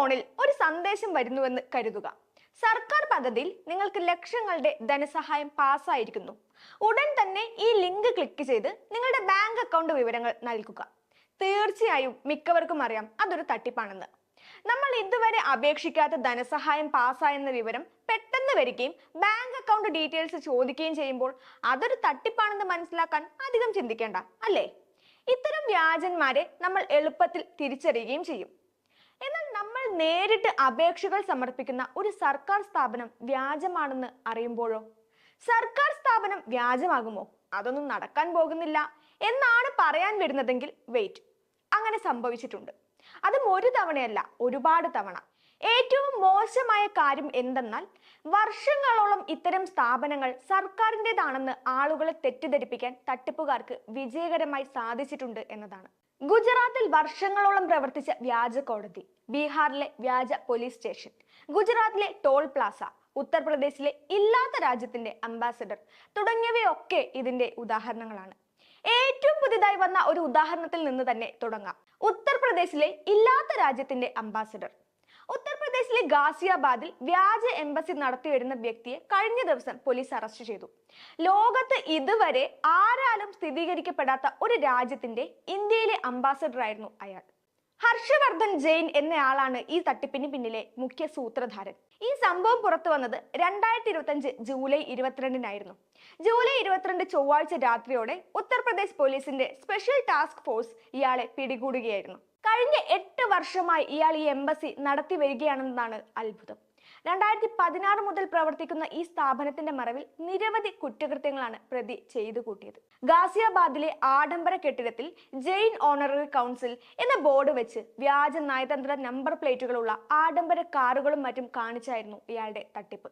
ഫോണിൽ ഒരു സന്ദേശം വരുന്നുവെന്ന് കരുതുക. സർക്കാർ പദ്ധതിയിൽ നിങ്ങൾക്ക് ലക്ഷങ്ങളുടെ ധനസഹായം പാസ്സായിരിക്കുന്നു. ഉടൻ തന്നെ ഈ ലിങ്ക് ക്ലിക്ക് ചെയ്ത് നിങ്ങളുടെ ബാങ്ക് അക്കൗണ്ട് വിവരങ്ങൾ നൽകുക. തീർച്ചയായും മിക്കവർക്കും അറിയാം അതൊരു തട്ടിപ്പാണെന്ന്. നമ്മൾ ഇതുവരെ അപേക്ഷിക്കാത്ത ധനസഹായം പാസ്സായെന്ന വിവരം പെട്ടെന്ന് വരികയും ബാങ്ക് അക്കൗണ്ട് ഡീറ്റെയിൽസ് ചോദിക്കുകയും ചെയ്യുമ്പോൾ അതൊരു തട്ടിപ്പാണെന്ന് മനസ്സിലാക്കാൻ അധികം ചിന്തിക്കേണ്ട അല്ലേ? ഇത്തരം വ്യാജന്മാരെ നമ്മൾ എളുപ്പത്തിൽ തിരിച്ചറിയുകയും ചെയ്യും. നേരിട്ട് അപേക്ഷകൾ സമർപ്പിക്കുന്ന ഒരു സർക്കാർ സ്ഥാപനം വ്യാജമാണെന്ന് അറിയുമ്പോഴോ? സർക്കാർ സ്ഥാപനം വ്യാജമാകുമോ? അതൊന്നും നടക്കാൻ പോകുന്നില്ല എന്നാണ് പറയാൻ വരുന്നതെങ്കിൽ വെയിറ്റ് അങ്ങനെ സംഭവിച്ചിട്ടുണ്ട്. അതും ഒരു തവണയല്ല ഒരുപാട് തവണ. ഏറ്റവും മോശമായ കാര്യം എന്തെന്നാൽ വർഷങ്ങളോളം ഇത്തരം സ്ഥാപനങ്ങൾ സർക്കാരിന്റെതാണെന്ന് ആളുകളെ തെറ്റിദ്ധരിപ്പിക്കാൻ തട്ടിപ്പുകാർക്ക് വിജയകരമായി സാധിച്ചിട്ടുണ്ട് എന്നതാണ്. ഗുജറാത്തിൽ വർഷങ്ങളോളം പ്രവർത്തിച്ച വ്യാജ കോടതി ബീഹാറിലെ വ്യാജ പോലീസ് സ്റ്റേഷൻ ഗുജറാത്തിലെ ടോൾ പ്ലാസ ഉത്തർപ്രദേശിലെ ഇല്ലാത്ത രാജ്യത്തിന്റെ അംബാസഡർ തുടങ്ങിയവയൊക്കെ ഇതിന്റെ ഉദാഹരണങ്ങളാണ്. ഏറ്റവും പുതിയതായി വന്ന ഒരു ഉദാഹരണത്തിൽ നിന്ന് തന്നെ തുടങ്ങാം. ഉത്തർപ്രദേശിലെ ഇല്ലാത്ത രാജ്യത്തിന്റെ അംബാസഡർ. ഉത്തർപ്രദേശിലെ ഗാസിയാബാദിൽ വ്യാജ എംബസി നടത്തിവരുന്ന വ്യക്തിയെ കഴിഞ്ഞ ദിവസം പോലീസ് അറസ്റ്റ് ചെയ്തു. ലോകത്ത് ഇതുവരെ ആരാലും സ്ഥിരീകരിക്കപ്പെടാത്ത ഒരു രാജ്യത്തിന്റെ ഇന്ത്യയിലെ അംബാസഡറായിരുന്നു അയാൾ. ഹർഷവർദ്ധൻ ജെയിൻ എന്നയാളാണ് ഈ തട്ടിപ്പിന് പിന്നിലെ മുഖ്യ സൂത്രധാരൻ. ഈ സംഭവം പുറത്തു വന്നത് രണ്ടായിരത്തി ഇരുപത്തഞ്ച് ജൂലൈ ഇരുപത്തിരണ്ടിനായിരുന്നു. ജൂലൈ ഇരുപത്തിരണ്ട് ചൊവ്വാഴ്ച രാത്രിയോടെ ഉത്തർപ്രദേശ് പോലീസിന്റെ സ്പെഷ്യൽ ടാസ്ക് ഫോഴ്സ് ഇയാളെ പിടികൂടുകയായിരുന്നു. കഴിഞ്ഞ എട്ട് വർഷമായി ഇയാൾ ഈ എംബസി നടത്തി വരികയാണെന്നതാണ് അത്ഭുതം. രണ്ടായിരത്തി പതിനാറ് മുതൽ പ്രവർത്തിക്കുന്ന ഈ സ്ഥാപനത്തിന്റെ മറവിൽ നിരവധി കുറ്റകൃത്യങ്ങളാണ് പ്രതി ചെയ്തു കൂട്ടിയത്. ഗാസിയാബാദിലെ ആഡംബര കെട്ടിടത്തിൽ ജെയിൻ ഓണററി കൗൺസിൽ എന്ന ബോർഡ് വെച്ച് വ്യാജ നയതന്ത്ര നമ്പർ പ്ലേറ്റുകളുള്ള ആഡംബര കാറുകളും മറ്റും കാണിച്ചായിരുന്നു ഇയാളുടെ തട്ടിപ്പ്.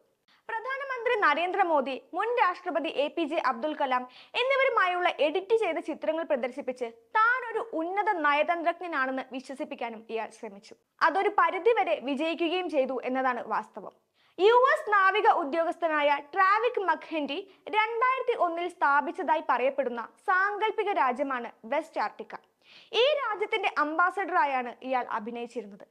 പ്രധാനമന്ത്രി നരേന്ദ്രമോദി മുൻ രാഷ്ട്രപതി A P J Abdul Kalam എന്നിവരുമായുള്ള edit ചെയ്ത ചിത്രങ്ങൾ പ്രദർശിപ്പിച്ച് താൻ ഒരു ഉന്നത നയതന്ത്രജ്ഞനാണെന്ന് വിശ്വസിപ്പിക്കാനും ഇയാൾ ശ്രമിച്ചു. അതൊരു പരിധിവരെ വിജയിക്കുകയും ചെയ്തു എന്നതാണ് വാസ്തവം. യു എസ് നാവിക ഉദ്യോഗസ്ഥനായ ട്രാവിക് മഖ്ഹെൻഡി രണ്ടായിരത്തി ഒന്നിൽ സ്ഥാപിച്ചതായി പറയപ്പെടുന്ന സാങ്കല്പിക രാജ്യമാണ് വെസ്റ്റ് ആർട്ടിക്ക. ഈ രാജ്യത്തിന്റെ അംബാസഡറായാണ് ഇയാൾ അഭിനയിച്ചിരുന്നത്.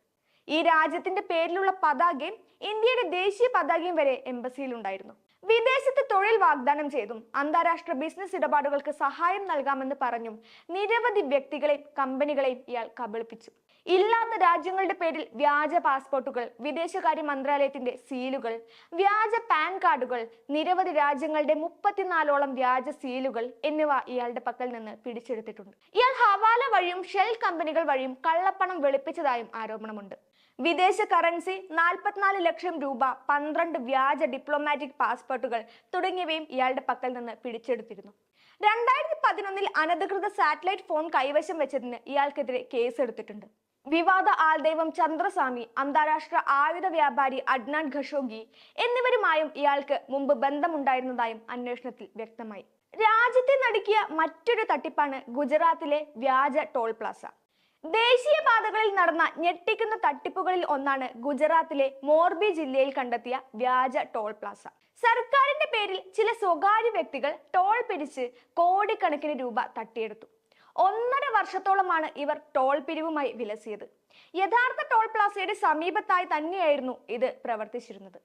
ഈ രാജ്യത്തിന്റെ പേരിലുള്ള പതാകയും ഇന്ത്യയുടെ ദേശീയ പതാകയും വരെ എംബസിയിൽ ഉണ്ടായിരുന്നു വിദേശത്ത് തൊഴിൽ വാഗ്ദാനം ചെയ്തും അന്താരാഷ്ട്ര ബിസിനസ് ഇടപാടുകൾക്ക് സഹായം നൽകാമെന്ന് പറഞ്ഞും നിരവധി വ്യക്തികളെയും കമ്പനികളെയും ഇയാൾ കബളിപ്പിച്ചു. ഇല്ലാത്ത രാജ്യങ്ങളുടെ പേരിൽ വ്യാജ പാസ്പോർട്ടുകൾ വിദേശകാര്യ മന്ത്രാലയത്തിന്റെ സീലുകൾ വ്യാജ പാൻ കാർഡുകൾ നിരവധി രാജ്യങ്ങളുടെ മുപ്പത്തിനാലോളം വ്യാജ സീലുകൾ എന്നിവ ഇയാളുടെ പക്കൽ നിന്ന് പിടിച്ചെടുത്തിട്ടുണ്ട്. ഇയാൾ ഹവാല വഴിയും ഷെൽ കമ്പനികൾ വഴിയും കള്ളപ്പണം വെളുപ്പിച്ചതായും ആരോപണമുണ്ട്. വിദേശ കറൻസി നാൽപ്പത്തിനാല് ലക്ഷം രൂപ പന്ത്രണ്ട് വ്യാജ ഡിപ്ലോമാറ്റിക് പാസ്പോർട്ടുകൾ തുടങ്ങിയവയും ഇയാളുടെ പക്കൽ നിന്ന് പിടിച്ചെടുത്തിരുന്നു. രണ്ടായിരത്തി പതിനൊന്നിൽ അനധികൃത സാറ്റലൈറ്റ് ഫോൺ കൈവശം വെച്ചതിന് ഇയാൾക്കെതിരെ കേസെടുത്തിട്ടുണ്ട്. വിവാദ ആൾദൈവം ചന്ദ്രസ്വാമി അന്താരാഷ്ട്ര ആയുധ വ്യാപാരി അഡ്നാൻ ഖഷോഗി എന്നിവരുമായും ഇയാൾക്ക് മുമ്പ് ബന്ധമുണ്ടായിരുന്നതായും അന്വേഷണത്തിൽ വ്യക്തമായി. രാജ്യത്തെ നടുക്കിയ മറ്റൊരു തട്ടിപ്പാണ് ഗുജറാത്തിലെ വ്യാജ ടോൾ പ്ലാസ. ദേശീയപാതകളിൽ നടന്ന ഞെട്ടിക്കുന്ന തട്ടിപ്പുകളിൽ ഒന്നാണ് ഗുജറാത്തിലെ മോർബി ജില്ലയിൽ കണ്ടെത്തിയ വ്യാജ ടോൾ പ്ലാസ. സർക്കാരിന്റെ പേരിൽ ചില സ്വകാര്യ വ്യക്തികൾ ടോൾ പിരിച്ച് കോടിക്കണക്കിന് രൂപ തട്ടിയെടുത്തു. ഒന്നര വർഷത്തോളമാണ് ഇവർ ടോൾ പിരിവുമായി വിലസിയത്. യഥാർത്ഥ ടോൾ പ്ലാസയുടെ സമീപത്തായി തന്നെയായിരുന്നു ഇത് പ്രവർത്തിച്ചിരുന്നത്.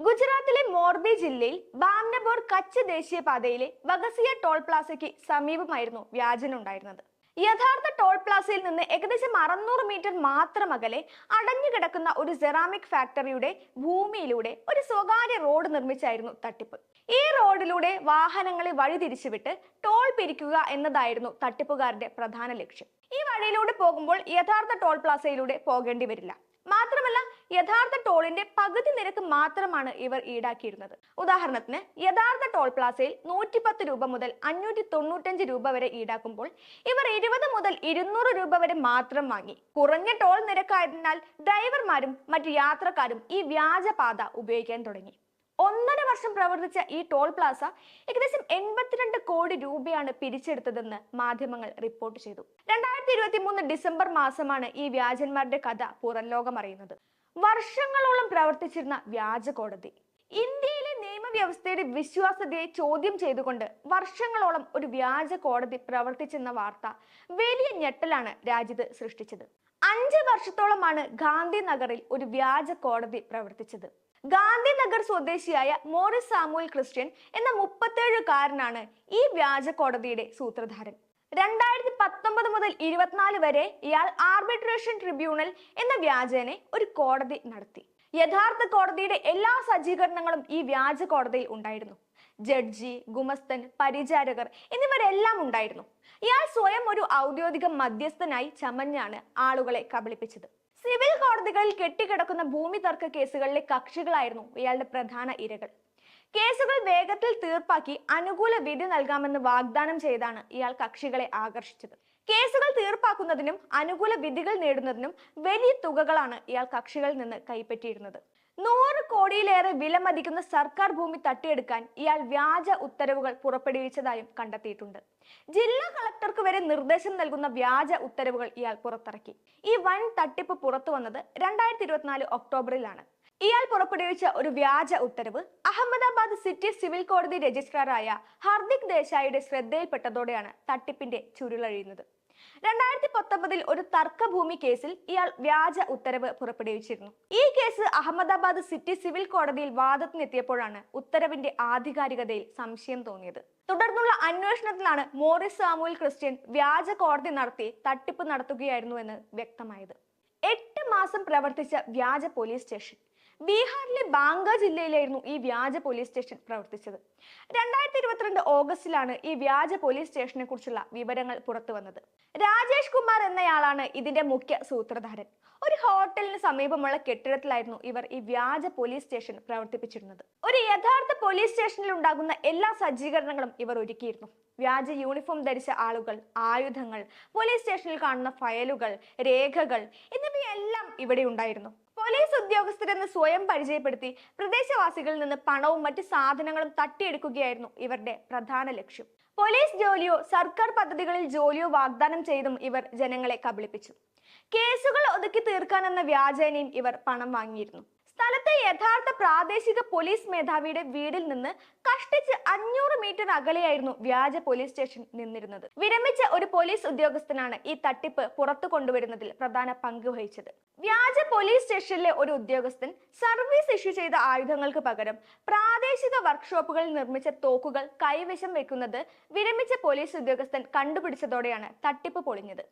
ഗുജറാത്തിലെ മോർബി ജില്ലയിൽ ബാംനബോർ കച്ച് ദേശീയപാതയിലെ വഗസിയ ടോൾ പ്ലാസയ്ക്ക് സമീപമായിരുന്നു വ്യാജനുണ്ടായിരുന്നത്. യഥാർത്ഥ ടോൾ പ്ലാസയിൽ നിന്ന് ഏകദേശം അറുന്നൂറ് മീറ്റർ മാത്രം അകലെ അടഞ്ഞുകിടക്കുന്ന ഒരു സെറാമിക് ഫാക്ടറിയുടെ ഭൂമിയിലൂടെ ഒരു സ്വകാര്യ റോഡ് നിർമ്മിച്ചായിരുന്നു തട്ടിപ്പ്. ഈ റോഡിലൂടെ വാഹനങ്ങളെ വഴിതിരിച്ചുവിട്ട് ടോൾ പിരിക്കുക എന്നതായിരുന്നു തട്ടിപ്പുകാരുടെ പ്രധാന ലക്ഷ്യം. ഈ വഴിയിലൂടെ പോകുമ്പോൾ യഥാർത്ഥ ടോൾ പ്ലാസയിലൂടെ പോകേണ്ടി വരില്ല. മാത്രമല്ല യഥാർത്ഥ ടോളിന്റെ പകുതി നിരക്ക് മാത്രമാണ് ഇവർ ഈടാക്കിയിരുന്നത്. ഉദാഹരണത്തിന് യഥാർത്ഥ ടോൾ പ്ലാസയിൽ നൂറ്റിപ്പത്ത് രൂപ മുതൽ അഞ്ഞൂറ്റി തൊണ്ണൂറ്റഞ്ച് രൂപ വരെ ഈടാക്കുമ്പോൾ ഇവർ ഇരുപത് മുതൽ ഇരുന്നൂറ് രൂപ വരെ മാത്രം വാങ്ങി. കുറഞ്ഞ ടോൾ നിരക്കായതിനാൽ ഡ്രൈവർമാരും മറ്റു യാത്രക്കാരും ഈ വ്യാജപാത ഉപയോഗിക്കാൻ തുടങ്ങി. ഒന്നര വർഷം പ്രവർത്തിച്ച ഈ ടോൾ പ്ലാസ ഏകദേശം എൺപത്തിരണ്ട് കോടി രൂപയാണ് പിരിച്ചെടുത്തതെന്ന് മാധ്യമങ്ങൾ റിപ്പോർട്ട് ചെയ്തു. രണ്ടായിരത്തി ഇരുപത്തി മൂന്ന് ഡിസംബർ മാസമാണ് ഈ വ്യാജന്മാരുടെ കഥ പുറം ലോകം അറിയുന്നത് വർഷങ്ങളോളം പ്രവർത്തിച്ചിരുന്ന വ്യാജ കോടതി ഇന്ത്യയിലെ നിയമവ്യവസ്ഥയുടെ വിശ്വാസ്യതയെ ചോദ്യം ചെയ്തുകൊണ്ട് വർഷങ്ങളോളം ഒരു വ്യാജ കോടതി പ്രവർത്തിച്ചെന്ന വാർത്ത വലിയ ഞെട്ടലാണ് രാജ്യത്ത് സൃഷ്ടിച്ചത്. അഞ്ച് വർഷത്തോളമാണ് ഗാന്ധിനഗറിൽ ഒരു വ്യാജ കോടതി പ്രവർത്തിച്ചത്. ഗാന്ധിനഗർ സ്വദേശിയായ മോറിസ് സാമുവൽ ക്രിസ്ത്യൻ എന്ന മുപ്പത്തേഴുകാരനാണ് ഈ വ്യാജ കോടതിയുടെ സൂത്രധാരൻ. രണ്ടായിരത്തി പത്തൊമ്പത് മുതൽ ഇരുപത്തിനാല് വരെ ഇയാൾ ആർബിട്രേഷൻ ട്രിബ്യൂണൽ എന്ന വ്യാജേനെ ഒരു കോടതി നടത്തി. യഥാർത്ഥ കോടതിയുടെ എല്ലാ സജ്ജീകരണങ്ങളും ഈ വ്യാജ കോടതിയിൽ ഉണ്ടായിരുന്നു. ജഡ്ജി ഗുമസ്തൻ പരിചാരകർ എന്നിവരെല്ലാം ഉണ്ടായിരുന്നു. ഇയാൾ സ്വയം ഒരു ഔദ്യോഗിക മധ്യസ്ഥനായി ചമഞ്ഞാണ് ആളുകളെ കബളിപ്പിച്ചത്. സിവിൽ കോടതികളിൽ കെട്ടിക്കിടക്കുന്ന ഭൂമി തർക്ക കേസുകളിലെ കക്ഷികളായിരുന്നു ഇയാളുടെ പ്രധാന ഇരകൾ. കേസുകൾ വേഗത്തിൽ തീർപ്പാക്കി അനുകൂല വിധി നൽകാമെന്ന് വാഗ്ദാനം ചെയ്താണ് ഇയാൾ കക്ഷികളെ ആകർഷിച്ചത്. കേസുകൾ തീർപ്പാക്കുന്നതിനും അനുകൂല വിധികൾ നേടുന്നതിനും വലിയ തുകകളാണ് ഇയാൾ കക്ഷികളിൽ നിന്ന് കൈപ്പറ്റിയിരുന്നത്. നൂറ് കോടിയിലേറെ വിലമതിക്കുന്ന സർക്കാർ ഭൂമി തട്ടിയെടുക്കാൻ ഇയാൾ വ്യാജ ഉത്തരവുകൾ പുറപ്പെടുവിച്ചതായും കണ്ടെത്തിയിട്ടുണ്ട്. ജില്ലാ കളക്ടർക്ക് വരെ നിർദ്ദേശം നൽകുന്ന വ്യാജ ഉത്തരവുകൾ ഇയാൾ പുറത്തിറക്കി. ഈ വൻ തട്ടിപ്പ് പുറത്തു വന്നത് രണ്ടായിരത്തി ഇരുപത്തിനാല് ഒക്ടോബറിലാണ്. ഇയാൾ പുറപ്പെടുവിച്ച ഒരു വ്യാജ ഉത്തരവ് അഹമ്മദാബാദ് സിറ്റി സിവിൽ കോടതി രജിസ്ട്രാറായ ഹർദിക് ദേശായിയുടെ ശ്രദ്ധയിൽപ്പെട്ടതോടെയാണ് തട്ടിപ്പിന്റെ ചുരുളഴിയുന്നത്. രണ്ടായിരത്തി പത്തൊമ്പതിൽ ഒരു തർക്കഭൂമി കേസിൽ ഇയാൾ വ്യാജ ഉത്തരവ് പുറപ്പെടുവിച്ചിരുന്നു. ഈ കേസ് അഹമ്മദാബാദ് സിറ്റി സിവിൽ കോടതിയിൽ വാദത്തിനെത്തിയപ്പോഴാണ് ഉത്തരവിന്റെ ആധികാരികതയിൽ സംശയം തോന്നിയത്. തുടർന്നുള്ള അന്വേഷണത്തിലാണ് മോറിസ് സാമുവൽ ക്രിസ്ത്യൻ വ്യാജ കോടതി നടത്തി തട്ടിപ്പ് നടത്തുകയായിരുന്നു എന്ന് വ്യക്തമായത്. എട്ട് മാസം പ്രവർത്തിച്ച വ്യാജ പോലീസ് സ്റ്റേഷൻ. ബീഹാറിലെ ബാങ്ക ജില്ലയിലായിരുന്നു ഈ വ്യാജ പോലീസ് സ്റ്റേഷൻ പ്രവർത്തിച്ചത്. രണ്ടായിരത്തി ഇരുപത്തിരണ്ട് ഓഗസ്റ്റിലാണ് ഈ വ്യാജ പോലീസ് സ്റ്റേഷനെ കുറിച്ചുള്ള വിവരങ്ങൾ പുറത്തു വന്നത്. രാജേഷ് കുമാർ എന്നയാളാണ് ഇതിന്റെ മുഖ്യ സൂത്രധാരൻ. ഒരു ഹോട്ടലിന് സമീപമുള്ള കെട്ടിടത്തിലായിരുന്നു ഇവർ ഈ വ്യാജ പോലീസ് സ്റ്റേഷൻ പ്രവർത്തിപ്പിച്ചിരുന്നത്. ഒരു യഥാർത്ഥ പോലീസ് സ്റ്റേഷനിൽ ഉണ്ടാകുന്ന എല്ലാ സജ്ജീകരണങ്ങളും ഇവർ ഒരുക്കിയിരുന്നു. വ്യാജ യൂണിഫോം ധരിച്ച ആളുകൾ ആയുധങ്ങൾ പോലീസ് സ്റ്റേഷനിൽ കാണുന്ന ഫയലുകൾ രേഖകൾ എന്നിവയെല്ലാം ഇവിടെ ഉണ്ടായിരുന്നു. പോലീസ് ഉദ്യോഗസ്ഥരെന്ന് സ്വയം പരിചയപ്പെടുത്തി പ്രദേശവാസികളിൽ നിന്ന് പണവും മറ്റ് സാധനങ്ങളും തട്ടിയെടുക്കുകയായിരുന്നു ഇവരുടെ പ്രധാന ലക്ഷ്യം. പോലീസ് ജോലിയോ സർക്കാർ പദ്ധതികളിൽ ജോലിയോ വാഗ്ദാനം ചെയ്തും ഇവർ ജനങ്ങളെ കബളിപ്പിച്ചു. കേസുകൾ ഒതുക്കി തീർക്കാനെന്ന വ്യാജേനയും ഇവർ പണം വാങ്ങിയിരുന്നു. സ്ഥലത്തെ യഥാർത്ഥ പ്രാദേശിക പോലീസ് മേധാവിയുടെ വീടിൽ നിന്ന് കഷ്ടിച്ച് അഞ്ഞൂറ് മീറ്റർ അകലെയായിരുന്നു വ്യാജ പോലീസ് സ്റ്റേഷൻ നിന്നിരുന്നത്. വിരമിച്ച ഒരു പോലീസ് ഉദ്യോഗസ്ഥനാണ് ഈ തട്ടിപ്പ് പുറത്തു കൊണ്ടുവരുന്നതിൽ പ്രധാന പങ്ക് വഹിച്ചത്. വ്യാജ പോലീസ് സ്റ്റേഷനിലെ ഒരു ഉദ്യോഗസ്ഥൻ സർവീസ് ഇഷ്യൂ ചെയ്ത ആയുധങ്ങൾക്ക് പകരം പ്രാദേശിക വർക്ക്ഷോപ്പുകളിൽ നിർമ്മിച്ച തോക്കുകൾ കൈവശം വെക്കുന്നത് വിരമിച്ച പോലീസ് ഉദ്യോഗസ്ഥൻ കണ്ടുപിടിച്ചതോടെയാണ് തട്ടിപ്പ് പൊളിഞ്ഞത്.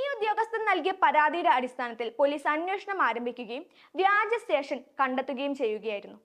ഈ ഉദ്യോഗസ്ഥൻ നൽകിയ പരാതിയുടെ അടിസ്ഥാനത്തിൽ പോലീസ് അന്വേഷണം ആരംഭിക്കുകയും വ്യാജ സ്റ്റേഷൻ കണ്ടെത്തുകയും ചെയ്യുകയായിരുന്നു.